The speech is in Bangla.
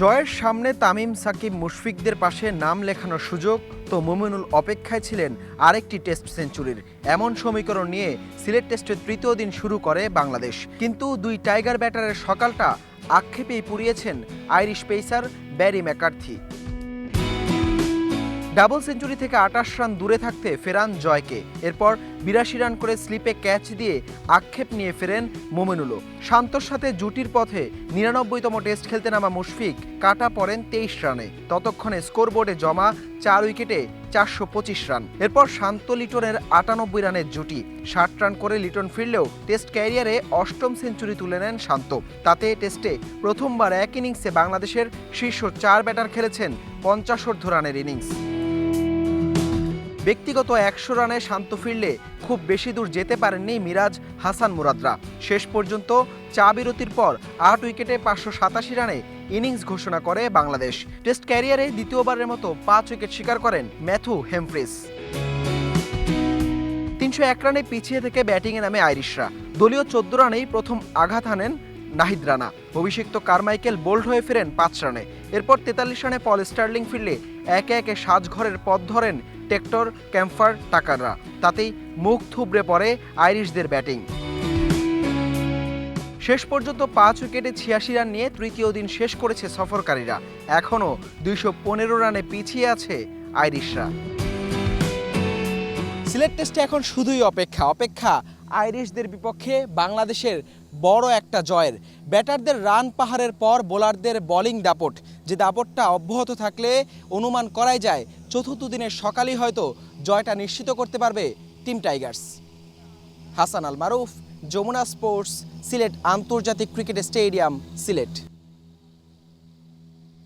জয়ের সামনে তামিম, সাকিব, মুশফিকদের পাশে নাম লেখানোর সুযোগ তো মুমিনুল অপেক্ষায় ছিলেন আরেকটি টেস্ট সেঞ্চুরির। এমন সমীকরণ নিয়ে সিলেট টেস্টের তৃতীয় দিন শুরু করে বাংলাদেশ। কিন্তু দুই টাইগার ব্যাটারের সকালটা আক্ষেপেই পুড়িয়েছেন Irish pacer Barry McCarthy. Double century থেকে আটাশ রান দূরে থাকতে ফেরান জয়কে। এরপর বিরাশি রান করে স্লিপে ক্যাচ দিয়ে আক্ষেপ নিয়ে ফেরেন মোমিনুলও শান্তর সাথে জুটির পথে নিরানব্বইতম টেস্ট খেলতে নামা মুশফিক কাটা পড়েন তেইশ রানে। ততক্ষণে স্কোরবোর্ডে জমা চার উইকেটে চারশো পঁচিশ রান। এরপর শান্ত লিটনের আটানব্বই রানের জুটি। ষাট রান করে লিটন ফিরলেও টেস্ট ক্যারিয়ারে অষ্টম সেঞ্চুরি তুলে নেন শান্ত। তাতে টেস্টে প্রথমবার এক ইনিংসে বাংলাদেশের শীর্ষ চার ব্যাটার খেলেছেন পঞ্চাশোর্ধ রানের ইনিংস। ব্যক্তিগত একশো রানে শান্ত ফিরলে খুব বেশি দূর যেতে পারেননি মিরাজ হাসান মুরাদরা। শেষ পর্যন্ত চা বিরতির পর আট উইকেটে পাঁচশো সাতাশি রানে ইনিংস ঘোষণা করে বাংলাদেশ। টেস্ট ক্যারিয়ারে দ্বিতীয়বারের মতো পাঁচ উইকেট শিকার করেন ম্যাথু হেমফ্রিস তিনশো এক রানে পিছিয়ে থেকে ব্যাটিংয়ে নামে আইরিশরা। দলীয় চোদ্দ রানেই প্রথম আঘাত হানেন নাহিদ রানা। অভিষিক্ত কারমাইকেল বোল্ড হয়ে ফেরেন পাঁচ রানে। এরপর তেতাল্লিশ রানে পল স্টার্লিং ফিরলে একে একে সাজঘরের পথ ধরেন টেক্টর ক্যাম্পার টাকাররা। তাতেই মুখ থুবড়ে পড়ে আইরিশদের ব্যাটিং। শেষ পর্যন্ত পাঁচ উইকেটে ছিয়াশি রান নিয়ে তৃতীয় দিন শেষ করেছে সফরকারীরা। এখনও দুইশো পনেরো রানে পিছিয়ে আছে আইরিশরা। সিলেট টেস্টে এখন শুধুই অপেক্ষা। অপেক্ষা আইরিশদের বিপক্ষে বাংলাদেশের বড় একটা জয়ের। ব্যাটারদের রান পাহাড়ের পর বোলারদের বোলিং দাপট। যে দাপটটা অব্যাহত থাকলে অনুমান করাই যায়, চতুর্থ দিনের সকালেই হয়তো জয়টা নিশ্চিত করতে পারবে team Tigers. Hasan Al Maruf, Jamuna Sports, Sylhet আন্তর্জাতিক ক্রিকেট স্টেডিয়াম, সিলেট।